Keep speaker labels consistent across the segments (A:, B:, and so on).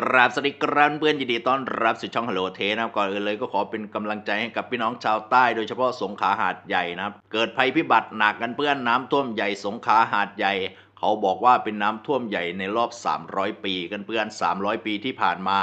A: กราบสวัสดีครับเพื่อนยินดีต้อนรับสู่ช่องฮัลโหลเทนะครับก่อนอื่นเลยก็ขอเป็นกำลังใจให้กับพี่น้องชาวใต้โดยเฉพาะสงขาหาดใหญ่นะครับ เกิดภัยพิบัติหนักกันเพื่อนน้ำท่วมใหญ่สงขาหาดใหญ่ เขาบอกว่าเป็นน้ำท่วมใหญ่ในรอบ 300 ปีกันเพื่อน 300 ปีที่ผ่านมา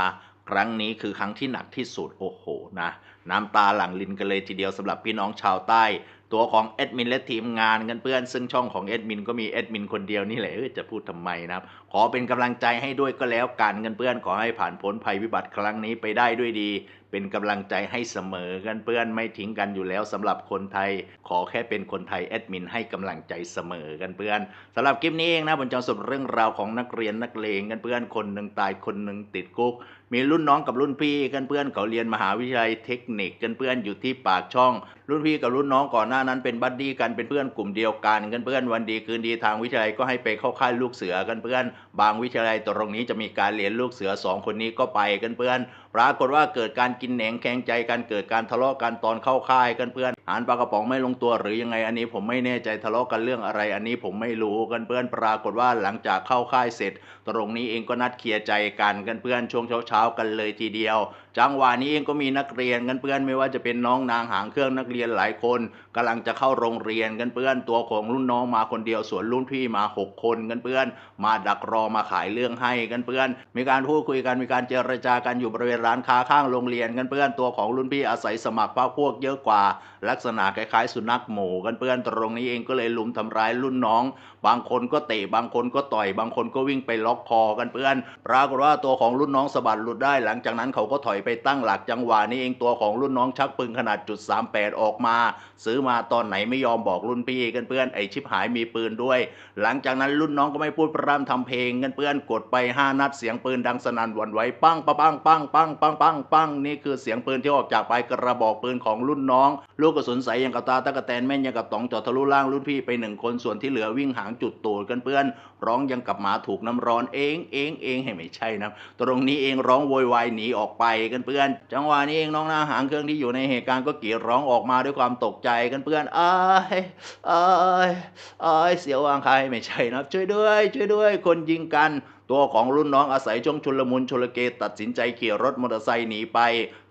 A: ครั้งนี้คือครั้งที่หนักที่สุดโอ้โหนะ น้ำตาหลั่งลินกันเลยทีเดียวสำหรับพี่น้องชาวใต้ ตัวของแอดมินและทีมงานกันเพื่อนซึ่งช่องของแอดมินก็มีแอดมินคนเดียวนี่แหละจะพูดทำไมนะครับ ขอเป็นกำลังใจให้ด้วยก็แล้วกันกันเพื่อนขอให้ผ่านพ้นภัยวิบัติครั้งนี้ไปได้ด้วยดี เป็นกำลังใจให้เสมอกันเพื่อนไม่ทิ้งกันอยู่แล้วสำหรับคนไทย ขอแค่เป็นคนไทยแอดมินให้กำลังใจเสมอกันเพื่อนสำหรับคลิปนี้เองนะผมจะสรุปเรื่องราวของนักเรียนนักเลงกันเพื่อนคนหนึ่งตายคนหนึ่งติดคุกมีรุ่นน้องกับรุ่นพี่กันเพื่อนเขาเรียนมหาวิทยาลัยเทคนิคกันเพื่อนอยู่ที่ปากช่อง รุ่นพี่กับรุ่นน้องก่อนหน้านั้นเป็นบัดดี้กันเป็นเพื่อนกลุ่มเดียวกันกันเพื่อนวันดีคืนดีทางวิทยาลัยก็ให้ไปเข้าค่ายลูกเสือกันเพื่อน บางวิทยาลัยตรงนี้จะมีการเรียนลูกเสือสองคนนี้ก็ไปกันเพื่อนปรากฏว่าเกิดการกินแหนงแข่งใจกันเกิดการทะเลาะกันตอนเข้าค่ายกันเพื่อนอาหารปลากระป๋องไม่ลงตัวหรือยังไงอันนี้ผมไม่แน่ใจทะเลาะกันเรื่องอะไร อันนี้ผมไม่รู้กันเพื่อนปรากฏว่าหลังจากเข้าค่ายเสร็จ ตรงนี้เองก็นัดเคลียร์ใจกันกันเพื่อนช่วงเช้าๆกันเลยทีเดียว จังหวะนี้เองก็มีนักเรียนกันเพื่อนไม่ว่าจะเป็นน้องนางหางเครื่องนักเรียนหลายคนกำลังจะเข้าโรงเรียนกันเพื่อนตัวของรุ่นน้องมาคนเดียวส่วนรุ่นพี่มาหกคนกันเพื่อน มาดักรอมาขายเรื่องให้กันเพื่อน มีการพูดคุยกันมีการเจรจากันอยู่บริเวณร้านค้าข้างโรงเรียนกันเพื่อนตัวของรุ่นพี่อาศัยสมัครพรรคพวกเยอะกว่า ลักษณะคล้ายๆ สุนัขหมูกันเพื่อนตรงนี้เองก็เลยลุมทำร้ายรุ่นน้อง บางคนก็เตะบางคนก็ต่อย บางคนก็วิ่งไปล็อกคอกันเพื่อน ปรากฏว่าตัวของรุ่นน้องสะบัดหลุดได้ หลังจากนั้นเขาก็ถอยไปตั้งหลักจังหวะนี้เองตัวของรุ่นน้องชักปืนขนาดจุด38ออกอกมา ซื้อมาตอนไหนไม่ยอมบอกรุ่นพี่กันเพื่อนไอชิบหายมีปืนด้วย หลังจากนั้นรุ่นน้องก็ไม่พูดพร่ำทำเพลงกันเพื่อนกดไป 5 นัดเสียงปืนดังสนั่นหวั่นไหวปังปะปังปังปังปังปังปังนี่คือเสียงปืนที่ออกจากปลายกระบอกปืนของรุ่นน้อง ลูกกระสุนใสอย่างกับตาตะกะแตนแม่นอย่างกับตองจอดทะลุล่างรุ่นพี่ไปหนึ่งคนส่วนที่เหลือวิ่งหางจุดตูดกันเพื่อน ร้องยังกับหมาถูกน้ำร้อนเองเองเองให้ไม่ใช่นะตรงนี้เองร้องโวยวายหนีออกไปกันเพื่อน จังหวะนี้เองน้องหน้าหางเครื่องที่อยู่ในเหตุการณ์ก็กรีดร้องออกมาด้วยความตกใจกันเพื่อนเอ้ยเอ้ยเอ้ยเสียววางใครไม่ใช่นะช่วยด้วย ช่วยด้วย คนยิงกัน ตัวของรุ่นน้องอาศัยช่วงชุลมุนชุลเกตัดสินใจขี่รถมอเตอร์ไซค์หนีไป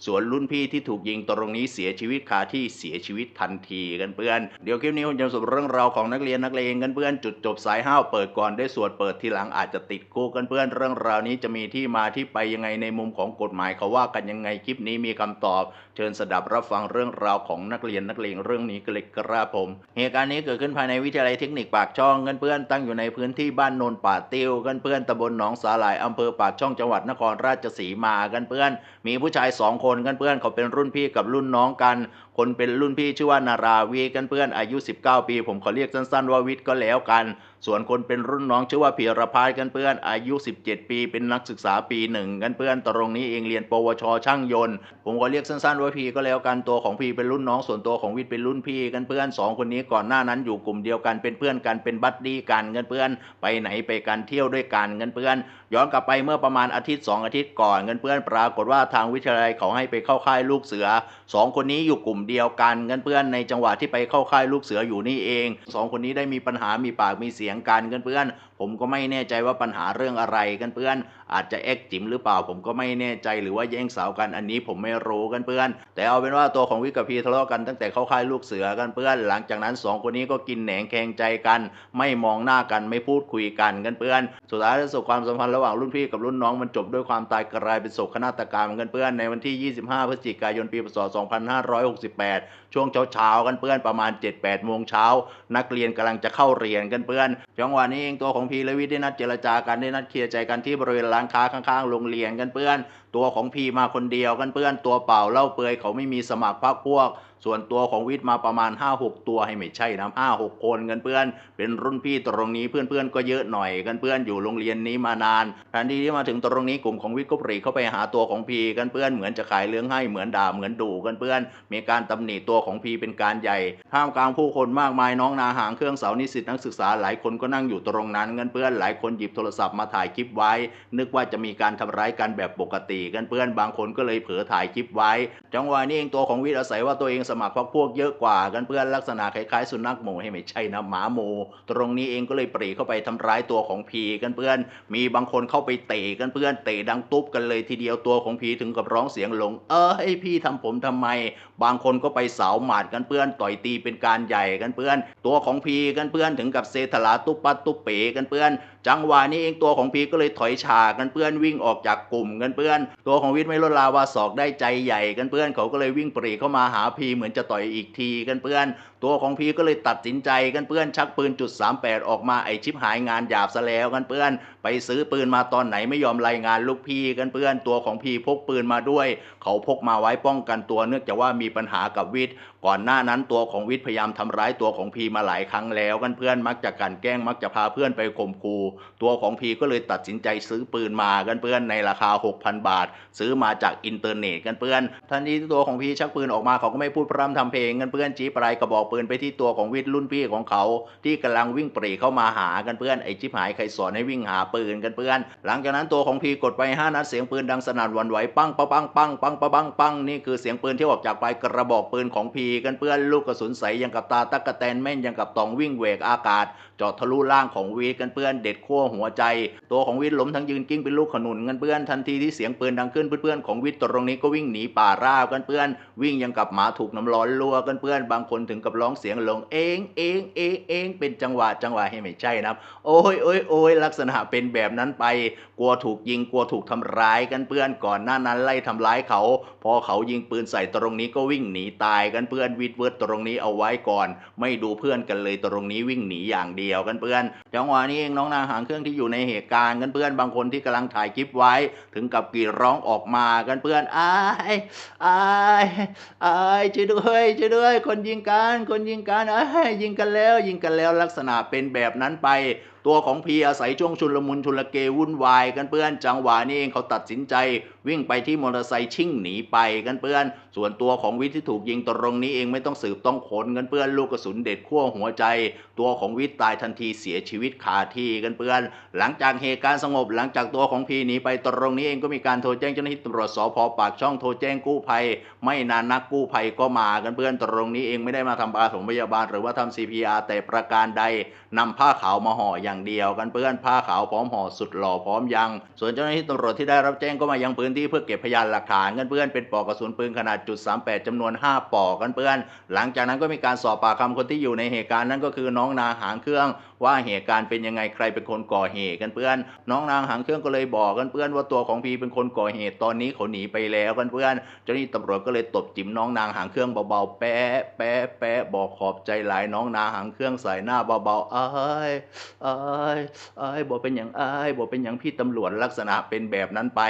A: ส่วนรุ่นพี่ที่ถูกยิงตรงนี้เสียชีวิตคาที่เสียชีวิตทันทีกันเพื่อน เดี๋ยวคลิปนี้ผมจะสรุปเรื่องราวของนักเรียนนักเลงกันเพื่อนจุดจบสายห้าวเปิดก่อนได้สวดเปิดทีหลังอาจจะติดคุกกันเพื่อนเรื่องราวนี้จะมีที่มาที่ไปยังไงในมุมของกฎหมายเขาว่ากันยังไงคลิปนี้มีคำตอบ เชิญสดับรับฟังเรื่องราวของนักเรียนนักเลงเรื่องนี้กันเลยครับผม เหตุการณ์นี้เกิดขึ้นภายในวิทยาลัยเทคนิคปากช่องกันเพื่อนตั้งอยู่ในพื้นที่บ้านโนนป่าติ้วกันเพื่อนตำบลหนองสาหร่ายอำเภอปากช่องจังหวัดนครราชสีมากันเพื่อน มีผู้ชายสองคนกันเพื่อนเขาเป็นรุ่นพี่กับรุ่นน้องกัน คนเป็นรุ่นพี่ชื่อว่านาราวีกันเพื่อนอายุ 19 ปี ผมขอเรียกสั้นๆว่าวิทย์ก็แล้วกัน ส่วนคนเป็นรุ่นน้องชื่อว่าเพียรพาสกันเพื่อนอายุ 17 ปีเป็นนักศึกษาปีหนึ่งกันเพื่อนตรงนี้เองเรียนปวชช่างยนต์ผมขอเรียกสั้นๆว่าพีก็แล้วกันตัวของพีเป็นรุ่นน้องส่วนตัวของวิทย์เป็นรุ่นพี่กันเพื่อนสองคนนี้ก่อนหน้านั้นอยู่กลุ่มเดียวกันเป็นเพื่อนกันเป็นบัดดี้กันกันเพื่อนไปไหนไปกันเที่ยวด้วยกันกันเพื่อน ย้อนกลับไปเมื่อประมาณอาทิตย์สองอาทิตย์ก่อนกันเพื่อนปรากฏว่าทางวิทยาลัยเขาให้ไปเข้าค่ายลูกเสือสองคนนี้อยู่กลุ่มเดียวกันกันเพื่อนในจังหวะที่ไปเข้าค่ายลูกเสืออยู่นี่เองสองคนนี้ได้มีปัญหามีปากมีเสียงกันกันเพื่อน ผมก็ไม่แน่ใจว่าปัญหาเรื่องอะไรกันเพื่อน อาจจะเอ็กจิมหรือเปล่าผมก็ไม่แน่ใจหรือว่าแย่งสาวกันอันนี้ผมไม่รู้กันเพื่อน แต่เอาเป็นว่าตัวของวิกกับพีทะเลาะกันตั้งแต่เข้าค่ายลูกเสือกันเพื่อน หลังจากนั้นสองคนนี้ก็กินแหนงแข่งใจกัน ไม่มองหน้ากันไม่พูดคุยกันกันเพื่อน สุดท้ายสุดความสัมพันธ์ระหว่างรุ่นพี่กับรุ่นน้องมันจบด้วยความตายกลายเป็นโศกนาฏกรรมกันเพื่อนในวันที่ 25 พฤศจิกายนปีพศ 2568 ช่วงเช้าๆกันเพื่อนประมาณ 7-8 โมงเช้า นักเรียนกำลังจะเข้าเรียนกันเพื่อนจังหวะนี้เองตัวของพีและวิทย์ได้นัดเจรจากันได้นัดเคลียร์ใจกันที่บริเวณร้านค้าข้างๆโรงเรียนกันเพื่อน ตัวของพีมาคนเดียวกันเพื่อนตัวเปล่าเล่าเปลือยเขาไม่มีสมัครพรรคพวก ส่วนตัวของวิทย์มาประมาณ 5-6 ตัวให้ไม่ใช่นะ5-6คนกันเพื่อน เป็นรุ่นพี่ตรงนี้เพื่อนๆก็เยอะหน่อยกันเพื่อนอยู่โรงเรียนนี้มานานทันทีที่มาถึงตรงนี้กลุ่มของวิทย์ก็ปรีเข้าไปหาตัวของพีกันเพื่อนเหมือนจะขายเรื่องให้เหมือนด่าเหมือนดุกันเพื่อน มีการตำหนิตัวของพีเป็นการใหญ่ท่ามกลางผู้คนมากมายน้องนาหางเครื่องเสานิสิตนักศึกษาหลายคนก็นั่งอยู่ตรงนั้นกันเพื่อนหลายคนหยิบโทรศัพท์มาถ่ายคลิปไว้ นึกว่าจะมีการทำร้ายกันแบบปกติกันเพื่อนบางคนก็เลยเผลอถ่ายคลิปไว้ จังหวะนี้เองตัวของวิทย์อาศัยว่าตัวเองสมัครพรรคพวกเยอะกว่ากันเพื่อนลักษณะคล้ายๆ สุนัขหมูให้ไม่ใช่นะหมาหมูตรงนี้เองก็เลยปรีเข้าไปทำร้ายตัวของพีกันเพื่อน มีบางคนเข้าไปเตะกันเพื่อนเตะดังตุ๊บกันเลยทีเดียวตัวของพีถึงกับร้องเสียงหลง เออให้พี่ทำผมทำไม บางคนก็ไปสาวหมาดกันเพื่อนต่อยตีเป็นการใหญ่กันเพื่อน ตัวของพีกันเพื่อนถึงกับเซทลาตุ๊บปัดตุ๊บเป๋กันเพื่อน จังหวะนี้เองตัวของพีก็เลยถอยฉากกันเพื่อนวิ่งออกจากกลุ่มกันเพื่อนตัวของวิทย์ไม่ลดลาวาศอกได้ใจใหญ่กันเพื่อนเขาก็เลยวิ่งปรีเข้ามาหาพีเหมือนจะต่อยอีกทีกันเพื่อน ตัวของพีก็เลยตัดสินใจกันเพื่อนชักปืนจุด38 ออกมาไอชิปหายงานหยาบซะแล้วกันเพื่อน ไปซื้อปืนมาตอนไหนไม่ยอมรายงานลูกพี่กันเพื่อน ตัวของพีพกปืนมาด้วย เขาพกมาไว้ป้องกันตัวเนื่องจากว่ามีปัญหากับวิทย์ก่อนหน้านั้นตัวของวิทย์พยายามทำร้ายตัวของพีมาหลายครั้งแล้วกันเพื่อนมักจะกันแกล้งมักจะพาเพื่อนไปข่มขู่ตัวของพีก็เลยตัดสินใจซื้อปืนมากันเพื่อนในราคา 6,000 บาทซื้อมาจากอินเทอร์เน็ตกันเพื่อน ทันทีที่ตัวของพีชักปืนออกมาเขาก็ไม่พูดพร่ำทำเพลงกันเพื่อนจี้ปลายกระบอกปืนไปที่ตัวของวิทย์รุ่นพี่ของเขา ที่กำลังวิ่งปรีเข้ามาหากันเพื่อนไอ้ชิบหายใครสอนให้วิ่งหาปืนกันเพื่อน หลังจากนั้นตัวของพีกดไปห้านัดเสียงปืนดังสนั่นวันไหวปังปะปังปังปังปะปังปังนี่คือเสียงปืนที่ออกจากปลายกระบอกปืนของพีกันเพื่อนลูกกระสุนใสยังกับตาตักะแตนแม่นยังกับตองวิ่งเวกอากาศจาะทะลุล่างของวีกันเปื้อนเด็ดขั้วหัวใจ ตัวของวีล้มทั้งยืนกิ้งเป็นลูกขนุนกันเปื้อนทันทีที่เสียงปืนืนดังขึ้นเพื่อนๆของวีดตรงนี้ก็วิ่งหนีป่าราบกันเปื้อนวิ่งยังกับหมาถูกน้ำร้อนลัวกันเปื้อนบางคนถึงกับร้องเสียงลงเองเองเองเองเป็นจังหวะจังหวะให้ไม่ใช่นะครับโอ้ยโอ้ยโอ้ยลักษณะเป็นแบบนั้นไป กลัวถูกยิงกลัวถูกทำร้ายกันเพื่อนก่อนหน้านั้นไล่ทำร้ายเขา พอเขายิงปืนใส่ตรงนี้ก็วิ่งหนีตายกันเพื่อนวิดเวิร์ดตรงนี้เอาไว้ก่อน ไม่ดูเพื่อนกันเลยตรงนี้วิ่งหนีอย่างเดียวกันเพื่อนจังหวะนี้เองน้องนางหางเครื่องที่อยู่ในเหตุการณ์กันเพื่อนบางคนที่กำลังถ่ายคลิปไว้ ถึงกับกรีร้องออกมากันเพื่อนอ้ายอ้ายอ้ายช่วยด้วยช่วยด้วย คนยิงกันคนยิงกันอ้ายยิงกันแล้ว ยิงกันแล้วลักษณะเป็นแบบนั้นไป ตัวของพีอาศัยช่วงชุลมุนชุลเกวุ่นวายกันเพื่อนจังหวะนี้เองเขาตัดสินใจ วิ่งไปที่มอเตอร์ไซค์ชิ่งหนีไปกันเพื่อน ส่วนตัวของวิทย์ที่ถูกยิงตรงนี้เองไม่ต้องสืบต้องขนกันเพื่อนลูกกระสุนเด็ดขั้วหัวใจ ตัวของวิทย์ตายทันทีเสียชีวิตคาที่กันเพื่อน หลังจากเหตุการณ์สงบหลังจากตัวของพีหนีไปตรงนี้เองก็มีการโทรแจ้งเจ้าหน้าที่ตำรวจสพปากช่องโทรแจ้งกู้ภัย ไม่นานนักกู้ภัยก็มากันเพื่อนตรงนี้เองไม่ได้มาทำปาถมพยาบาลหรือว่าทำ CPR แต่ประการใดนำผ้าขาวมาห่ออย่างเดียวกันเพื่อนผ้าขาวพร้อมห่อสุดหล่อพร้อมยัง ส่วนเจ้าหน้าที่ตำรวจที่ได้รับแจ้งก็มายังพื้นที่เพื่อเก็บพยานหลักฐานกันเพื่อนเป็นปลอกกระสุนปืนขนาดจุด38จำนวน 5ปลอกกันเพื่อน หลังจากนั้นก็มีการสอบปากคำคนที่อยู่ในเหตุการณ์นั่นก็คือน้องนาหางเครื่องว่าเหตุการณ์เป็นยังไงใครเป็นคนก่อเหตุกันเพื่อน น้องนางหางเครื่องก็เลยบอกกันเพื่อนว่าตัวของพีเป็นคนก่อเหตุตอนนี้เขาหนีไปแล้วกันเพื่อนเจ้าหน้าที่ตำรวจก็เลยตบจิ้มน้องนางหางเครื่องเบาๆแปะแปะแปะ บอกขอบใจหลายน้องนาหางเครื่องใส่หน้าเบาๆอ้ยอ้ยอ้ยบอกเป็นอย่างอ้ยบอกเป็นอย่างพี่ตำรวจลักษณะเป็นแบบนั้นไป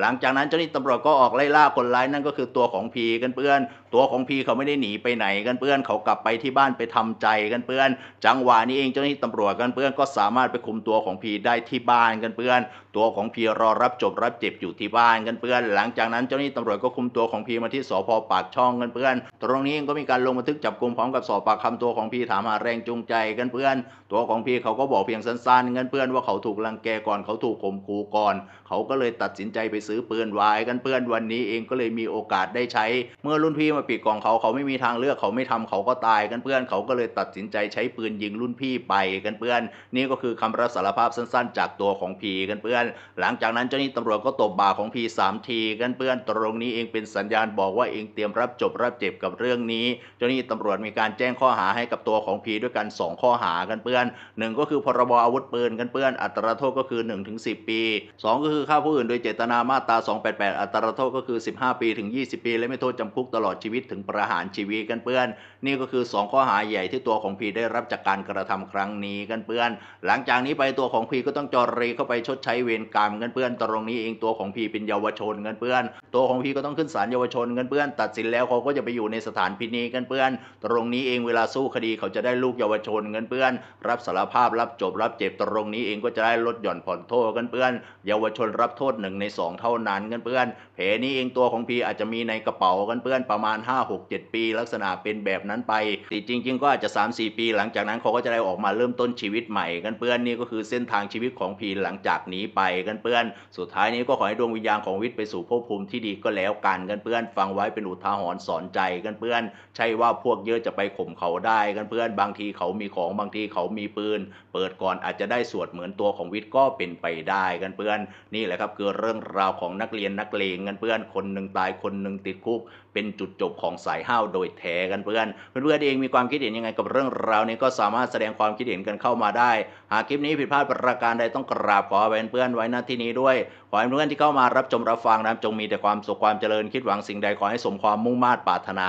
A: หลังจากนั้นเจ้าหน้าที่ตำรวจก็ออกไล่ล่าคนร้ายนั่นก็คือตัวของพีกันเพื่อน ตัวของพีเขาไม่ได้หนีไปไหนกันเพื่อนเขากลับไปที่บ้านไปทำใจกันเพื่อน จังหวะนี้เองเจ้าหน้าที่ตำรวจกันเพื่อนก็สามารถไปคุมตัวของพีได้ที่บ้านกันเพื่อน ตัวของพีรอรับจบรับเจ็บอยู่ที่บ้านกันเพื่อน หลังจากนั้นเจ้าหน้าที่ตำรวจก็คุมตัวของพีมาที่สพปากช่องกันเพื่อน ตรงนี้เองก็มีการลงบันทึกจับกลุ่มพร้อมกับสอบปากคำตัวของพี่ถามหาแรงจูงใจกันเพื่อน ตัวของพี่เขาก็บอกเพียงสั้นๆกันเพื่อนว่าเขาถูกรังแกก่อนเขาถูกข่มขู่ก่อน เขาก็เลยตัดสินใจไปซื้อปืนไว้กันเพื่อนวันนี้เองก็เลยมีโอกาสได้ใช้ เมื่อรุ่นพี่มาปิดกล่องเขาเขาไม่มีทางเลือกเขาไม่ทำเขาก็ตายกันเพื่อนเขาก็เลยตัดสินใจใช้ปืนยิงรุ่นพี่ไปกันเพื่อน นี่ก็คือคำรับสารภาพสั้นๆ จากตัวของพีกันเพื่อน หลังจากนั้นเจ้าหน้าที่ตำรวจก็ตบบ่าของพีสามทีกันเพื่อนตรงนี้เองเป็นสัญญาณบอกว่าเองเตรียมรับจบรับเจ็บกับเรื่องนี้ เจ้าหน้าที่ตำรวจมีการแจ้งข้อหาให้กับตัวของพีด้วยกันสองข้อหากันเพื่อนหนึ่งก็คือพรบอาวุธปืนกันเพื่อน อัตราโทษก็คือ1ถึง10 ปีสองก็คือฆ่าผู้อื่นโดยเจตนามาตรา 288 อัตราโทษก็คือ 15 ปีถึง 20 ปี และไม่โทษจำคุกตลอดชีวิตถึงประหารชีวิตกันเพื่อน นี่ก็คือ 2 ข้อหาใหญ่ที่ตัวของพีได้รับจากการกระทำครั้งนี้กันเพื่อน หลังจากนี้ไปตัวของพีก็ต้องจอรีเข้าไปชดใช้เวรกรรมกันเพื่อนตรงนี้เองตัวของพีเป็นเยาวชนกันเพื่อน ตัวของพีก็ต้องขึ้นศาลเยาวชนกันเพื่อน ตัดสินแล้วเขาก็จะไปอยู่ในสถานพินิจกันเพื่อน ตรงนี้เองเวลาสู้คดีเขาจะได้ลูกเยาวชนกันเพื่อน รับสารภาพรับจบรับเจ็บตรงนี้เองก็จะได้ลดหย่อนผ่อนโทษกันเพื่อน เยาวชนรับโทษหนึ่งในสองเท่านั้นกันเพื่อนแผลนี้เองตัวของพีอาจจะมีในกระเป๋ากันเพื่อนประมาณ 5 6 7 ปี ลักษณะเป็นแบบนั้นไปแต่จริง ๆ ก็อาจจะ 3 4 ปี หลังจากนั้นเขาก็จะได้ออกมาเริ่มต้นชีวิตใหม่กันเพื่อนนี่ก็คือเส้นทางชีวิตของพีหลังจากนี้ไปกันเพื่อน สุดท้ายนี้ก็ขอให้ดวงวิญญาณของวิทย์ไปสู่ภพภูมิที่ดีก็แล้วกันกันเพื่อน ฟังไว้เป็นอุทาหรณ์สอนใจกันกันเพื่อน ใช่ว่าพวกเยอะจะไปข่มเขาได้กันเพื่อน บางทีเขามีของบางทีเขามีปืน เปิดก่อนอาจจะได้สวดเหมือนตัวของวิทย์ก็เป็นไปได้กันเพื่อน นี่แหละครับคือเรื่องราวของนักเรียนนักเลงกันเพื่อน คนหนึ่งตายคนหนึ่งติดคุก เป็นจุดจบของสายห้าวโดยแท้กันเพื่อน เพื่อนๆเองมีความคิดเห็นยังไงกับเรื่องราวนี้ก็สามารถแสดงความคิดเห็นกันเข้ามาได้ หากคลิปนี้ผิดพลาดประการใดต้องกราบขอเพื่อนๆไว้ณที่นี้ด้วย ขอให้เพื่อนที่เข้ามารับชมรับฟังนะจงมีแต่ความสุขความเจริญคิดหวังสิ่งใดขอให้สมความมุ่งมา่ปรารถนา